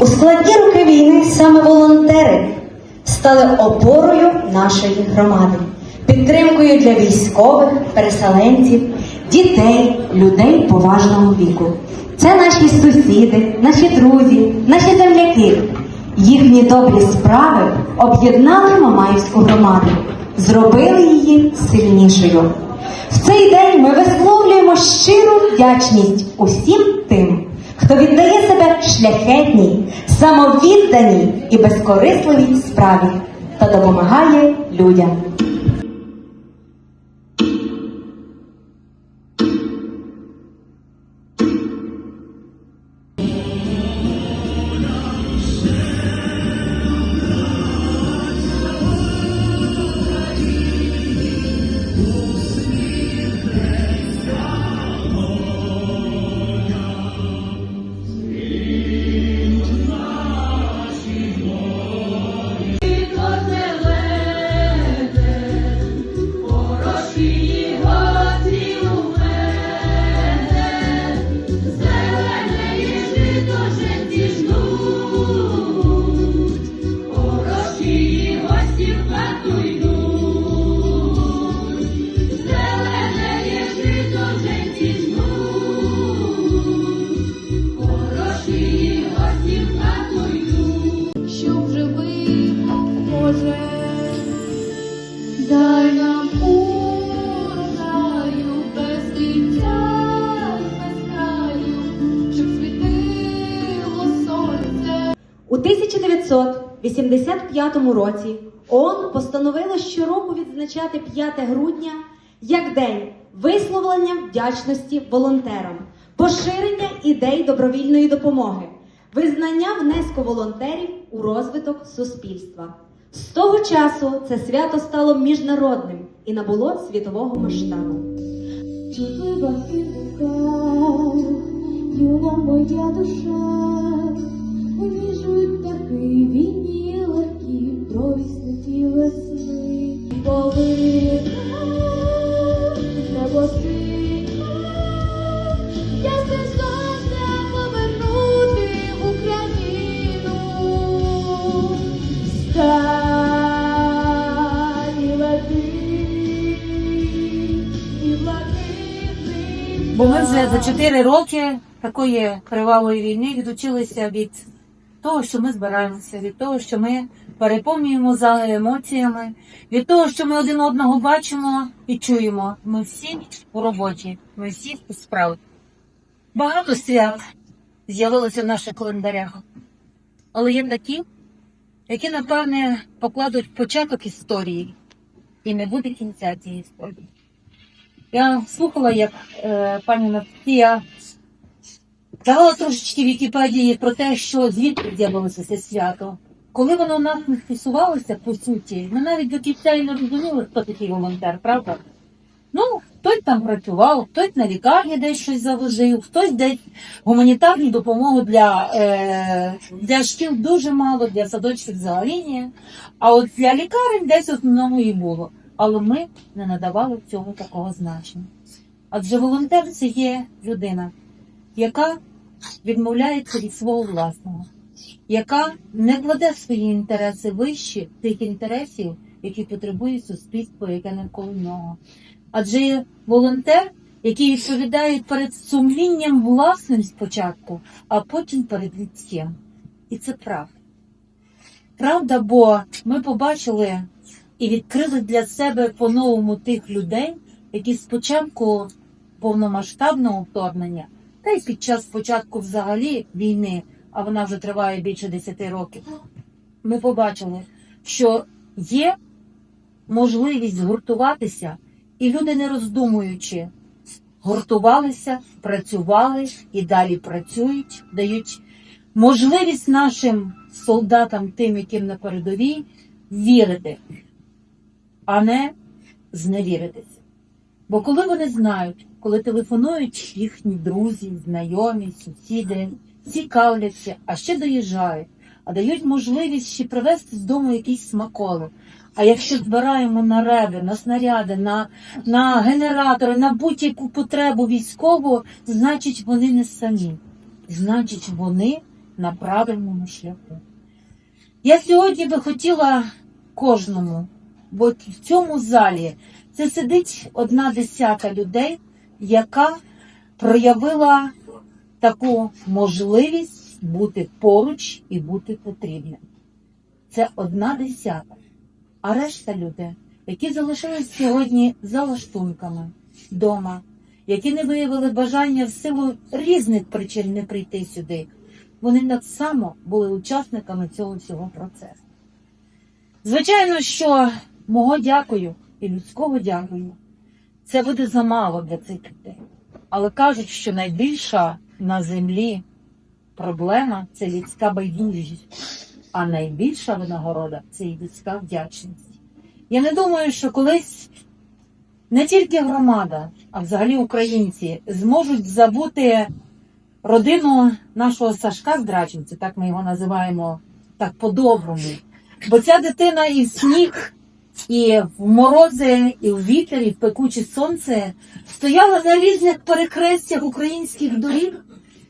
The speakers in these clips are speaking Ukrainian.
У складні роки війни саме волонтери стали опорою нашої громади, підтримкою для військових, переселенців, дітей, людей поважного віку. Це наші сусіди, наші друзі, наші земляки. Їхні добрі справи об'єднали Мамаївську громаду, зробили її сильнішою. В цей день ми висловлюємо щиру вдячність усім тим, хто віддає себе шляхетній, самовідданій і безкорисливій справі та допомагає людям. 1985 році ООН постановило щороку відзначати 5 грудня як день висловлення вдячності волонтерам, поширення ідей добровільної допомоги, визнання внеску волонтерів у розвиток суспільства. З того часу це свято стало міжнародним і набуло світового масштабу. Чутлива кілька, юна моя душа, 4 роки такої кривавої війни відучилися від того, що ми збираємося, від того, що ми переповнюємо зали емоціями, від того, що ми один одного бачимо і чуємо. Ми всі у роботі, ми всі у справі. Багато свят з'явилося в наших календарях, але є такі, які, напевне, покладуть початок історії, і не буде кінця цієї історії. Я слухала, як е, пані Настія давала трошечки Вікіпедії про те, що звідки з'явилося це свято. Коли воно в нас не стосувалося, по суті, ми навіть до кінця і не розуміли, хто такий волонтер, правда? Ну, хтось там працював, хтось на лікарні десь щось заложив, хтось десь гуманітарну допомогу для, е, для шкіл дуже мало, для садочків взагалі ні. А от для лікарень десь основному і було. Але ми не надавали цьому такого значення. Адже волонтер це є людина, яка відмовляється від свого власного, яка не кладе свої інтереси вище тих інтересів, які потребує суспільство, яке навколо нього. Адже є волонтер, який відповідає перед сумлінням власним спочатку, а потім перед людським. І це правда. Правда, бо ми побачили і відкрили для себе по-новому тих людей, які спочатку повномасштабного вторгнення, та й під час початку взагалі війни, а вона вже триває більше 10 років, ми побачили, що є можливість згуртуватися, і люди, не роздумуючи, гуртувалися, працювали і далі працюють, дають можливість нашим солдатам, тим, яким на передовій, вірити, а не зневіритися. Бо коли вони знають, коли телефонують їхні друзі, знайомі, сусіди, цікавляться, а ще доїжджають, а дають можливість ще привезти з дому якісь смаколи. А якщо збираємо на реби, на снаряди, на, на генератори, на будь-яку потребу військову, значить вони не самі. Значить, вони на правильному шляху. Я сьогодні би хотіла кожному, бо в цьому залі це сидить одна десята людей, яка проявила таку можливість бути поруч і бути потрібним. Це одна десята. А решта людей, які залишились сьогодні за лаштунками вдома, які не виявили бажання в силу різних причин не прийти сюди, вони так само були учасниками цього всього процесу. Звичайно, що мого дякую і людського дякую, це буде замало для цих людей. Але кажуть, що найбільша на землі проблема це людська байдужість, а найбільша винагорода це людська вдячність. Я не думаю, що колись не тільки громада, а взагалі українці зможуть забути родину нашого Сашка Здраченця, так ми його називаємо так по-доброму. Бо ця дитина і сніг, і в морози, і в вітер, і в пекуче сонце стояла на різних перекрестях українських доріг,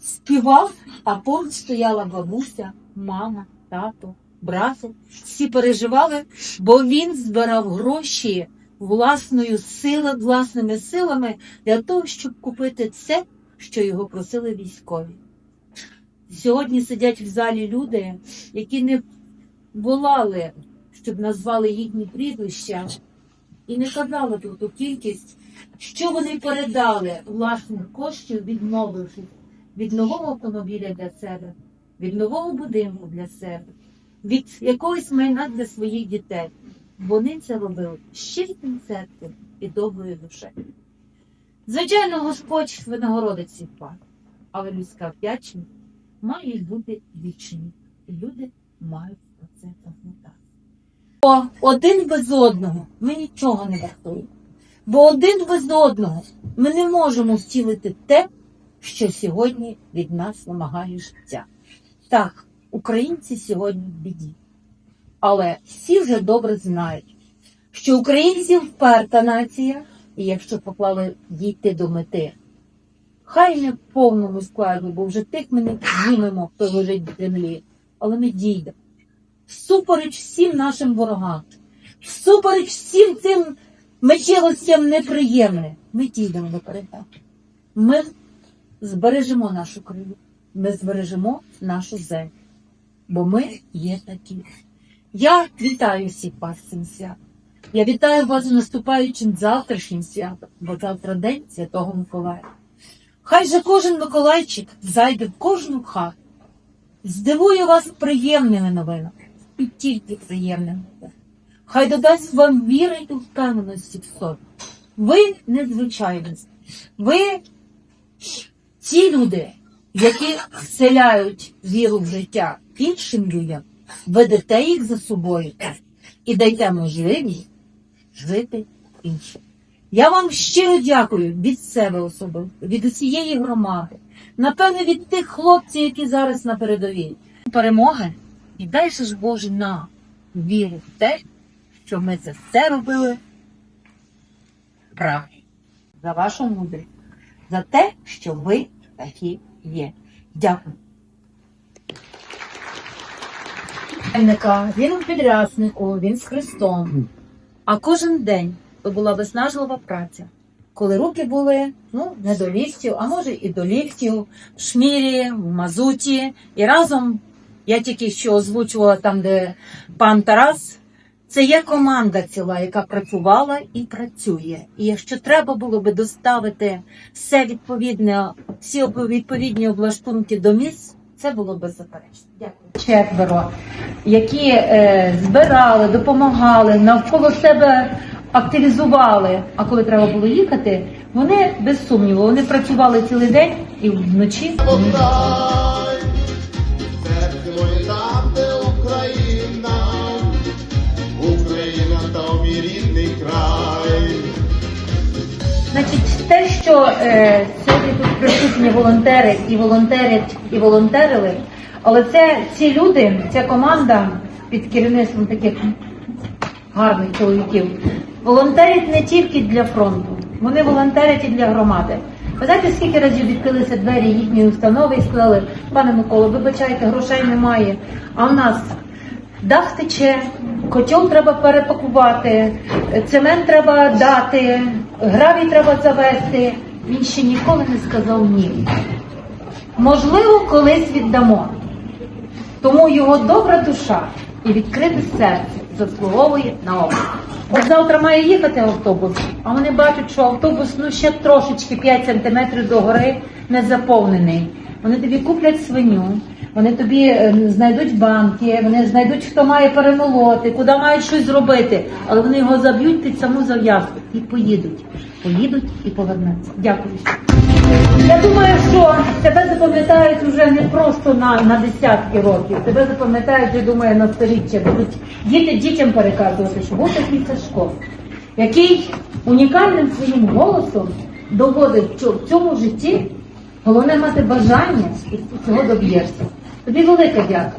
співав, а поруч стояла бабуся, мама, тато, брати. Всі переживали, бо він збирав гроші власною силою, власними силами для того, щоб купити це, що його просили військові. Сьогодні сидять в залі люди, які не волали, щоб назвали їхні прізвища, і не казали про ту кількість, що вони передали власних коштів, відмовившись від нового автомобіля для себе, від нового будинку для себе, від якогось майна для своїх дітей. Вони це робили чистим серцем і доброю душею. Звичайно, Господь винагородить всіх пар, але людська вдячність має бути вічною. І люди мають про це пам'ятати. Бо один без одного ми нічого не вартуємо. Бо один без одного ми не можемо втілити те, що сьогодні від нас вимагає життя. Так, українці сьогодні в біді. Але всі вже добре знають, що українці вперта нація, і якщо поклали дійти до мети, хай не в повному складі, бо вже тих ми не знімемо, хто лежить в землі, але ми дійдемо. Всупереч всім нашим ворогам, всупереч всім цим мечелостям неприємним, ми дійдемо до перемоги. Ми збережемо нашу країну, ми збережемо нашу землю, бо ми є такі. Я вітаю всіх вас цим святом. Я вітаю вас з наступаючим завтрашнім святом, бо завтра день Святого Миколая. Хай же кожен Миколайчик зайде в кожну хату, здивує вас приємними новинами, і тільки приємними. Хай додасть вам віри і впевненості в собі. Ви незвичайність. Ви ті люди, які вселяють віру в життя іншим людям, ведете їх за собою і дайте можливість жити іншим. Я вам щиро дякую від себе особисто, від усієї громади, напевне, від тих хлопців, які зараз на передовій. Перемоги і дай ж Боже нам віру в те, що ми це все робили правильно. За вашу мудрість, за те, що ви такі є. Дякую. Він у підряснику, він з Христом. А кожен день то була виснажлива праця, коли руки були ну, не до ліфтів, а може і до ліфтів, в шмірі, в мазуті. І разом я тільки що озвучувала там, де пан Тарас. Це є команда ціла, яка працювала і працює. І якщо треба було би доставити все відповідне, всі відповідні облаштунки до місць, це було би заперечно. Дякую. Четверо, які е, збирали, допомагали, навколо себе активізували. А коли треба було їхати, вони без сумніву, вони працювали цілий день і вночі. Те, що е, сьогодні тут присутні волонтери і волонтерять, і волонтерили, але це ці люди, ця команда під керівництвом таких гарних чоловіків, волонтерять не тільки для фронту, вони волонтерять і для громади. Ви знаєте, скільки разів відкрилися двері їхньої установи і сказали, пане Миколо, вибачайте, грошей немає, а в нас дах тече, котел треба перепакувати, цемент треба дати, гравій треба завести. Він ще ніколи не сказав ні. Можливо, колись віддамо. Тому його добра душа і відкрите серце заслуговує на обмін. От завтра має їхати автобус, а вони бачать, що автобус ну ще трошечки 5 сантиметрів до гори не заповнений. Вони тобі куплять свиню, вони тобі е, знайдуть банки, вони знайдуть, хто має перемолоти, куди мають щось зробити, але вони його заб'ють під саму зав'язку і поїдуть. Поїдуть і повернуться. Дякую. Я думаю, що тебе запам'ятають вже не просто на, на десятки років. Тебе запам'ятають, я думаю, на сторіччя. Будуть діти дітям переказувати, що був такий Сашко, який унікальним своїм голосом доводив, що в цьому житті головне мати бажання і цього доб'єшся. Тобі велика дяка.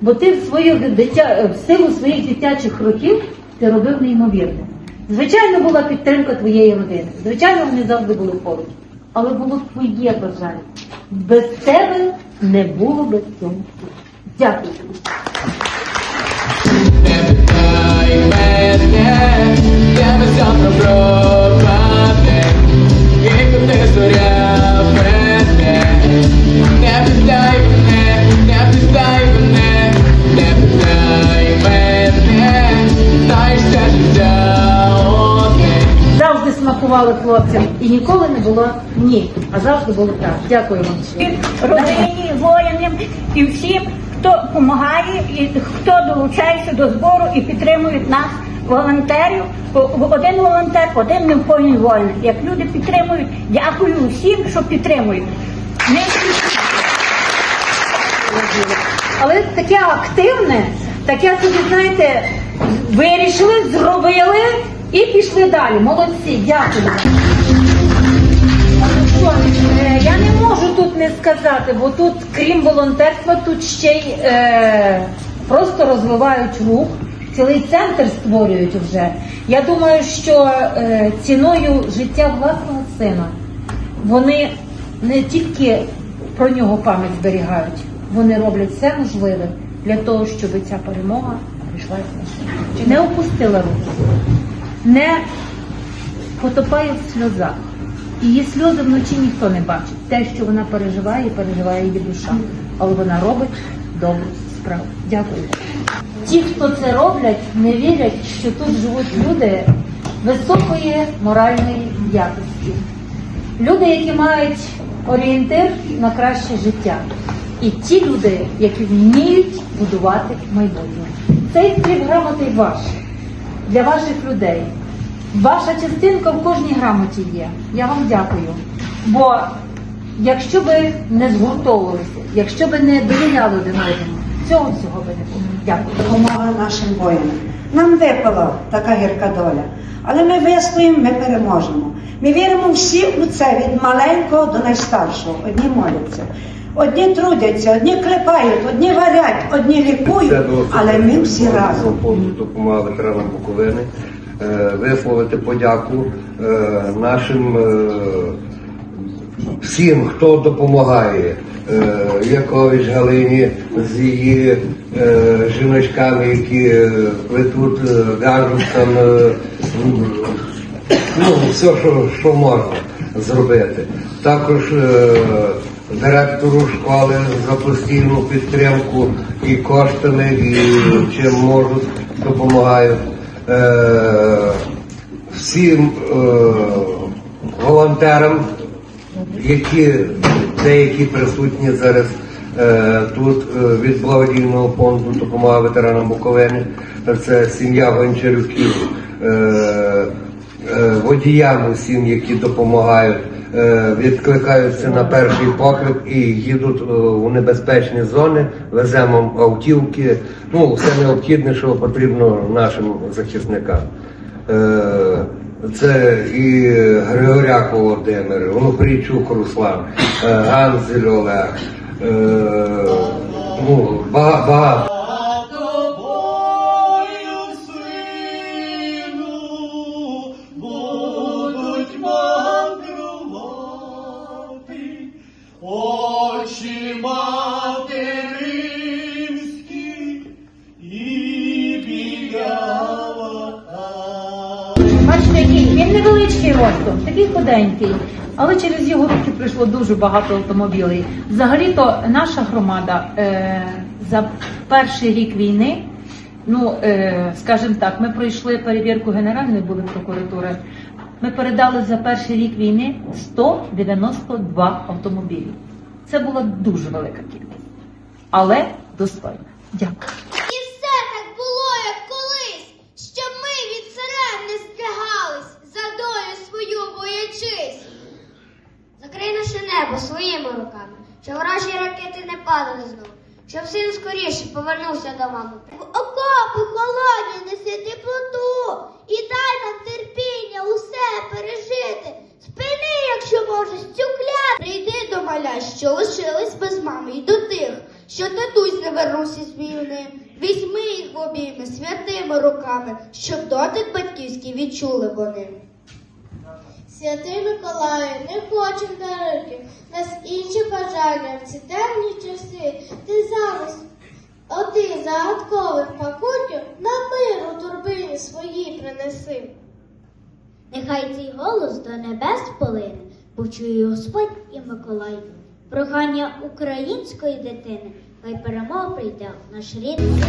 Бо ти в своїх дитя в силу своїх дитячих років ти робив неймовірне. Звичайно, була підтримка твоєї родини. Звичайно, вони завжди були поруч. Але було твоє бажання. Без тебе не було би цього. Дякую я не сам смакували хлопцям і ніколи не було ні, а завжди було так. Дякую вам. родині, воїнам і всім, хто допомагає і хто долучається до збору і підтримує нас, волонтерів. Один волонтер, один невпойний вольний. Як люди підтримують, дякую всім, що підтримують. Ми Але таке активне, таке собі, знаєте, вирішили, зробили і пішли далі. Молодці, дякую. Ну е, Я не можу тут не сказати, бо тут, крім волонтерства, тут ще й е, просто розвивають рух, цілий центр створюють вже. Я думаю, що е, ціною життя власного сина вони не тільки про нього пам'ять зберігають, вони роблять все можливе для того, щоб ця перемога прийшла з нашим. Не опустила руки, не потопає в сльозах. Її сльози вночі ніхто не бачить. Те, що вона переживає, переживає її душа. Але вона робить добру справу. Дякую. Ті, хто це роблять, не вірять, що тут живуть люди високої моральної якості. Люди, які мають орієнтир на краще життя. І ті люди, які вміють будувати майбутнє. Цей скріп грамоти ваш для ваших людей. Ваша частинка в кожній грамоті є. Я вам дякую. Бо якщо би не згуртовувалися, якщо би не довіряли один одному, цього всього би не було. Дякую. допомога нашим воїнам. Нам випала така гірка доля, але ми вистоїмо, ми переможемо. Ми віримо всі у це від маленького до найстаршого. Одні моляться, одні трудяться, одні клепають, одні варять, одні лікують, але ми всі разом. фонду допомога ветеранам Буковини, е, висловити подяку е, нашим е, всім, хто допомагає. Якович Галині з її жіночками, які плетуть е, ну, все, що, що можна зробити. Також е, директору школи за постійну підтримку і коштами, і чим можуть допомагають. Е, всім е, волонтерам, які деякі присутні зараз е, тут е, від благодійного фонду допомога ветеранам Буковини. Це сім'я Гончарюків, е, водіям усім, які допомагають, е, відкликаються на перший поклик і їдуть е, у небезпечні зони, веземо автівки, ну все необхідне, що потрібно нашим захисникам. Е, Це і Григоряк Володимир, Онопрійчук Руслан, е, Ганзель Олег. е, Ну, багато. Такий худенький, але через його руки прийшло дуже багато автомобілів. Взагалі-то наша громада е, за перший рік війни, ну е, скажімо так, ми пройшли перевірку Генеральної були прокуратури. Ми передали за перший рік війни 192 автомобілі. Це була дуже велика кількість, але достойна. Дякую. І все так було, як колись, щоб ми від сирен не стригались, за долю свою боячись. Закрий наше небо своїми руками, щоб ворожі ракети не падали знов, щоб син скоріше повернувся до мами. В окопи холодні неси теплоту і дай нам терпіння усе пережити. Спини, якщо можеш, цю клятву. Прийди до маля, що лишились без мами, і до тих, що татусь не вернувся з війни. Візьми їх в обійми святими руками, щоб дотик батьківський відчули вони. Святий Миколаю, не хочем дарити, нас інші бажання в ці темні часи. Ти замість оти загадкових пакунків на мир у турбині свої принеси. Нехай цей голос до небес полине, почує Господь і Миколай. Прохання української дитини, хай перемога прийде в наш рідний.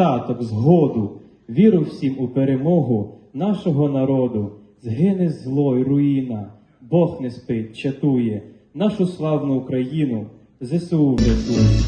Остаток, згоду, віру всім у перемогу нашого народу. Згине зло й руїна, Бог не спить, чатує, нашу славну Україну ЗСУ врятує.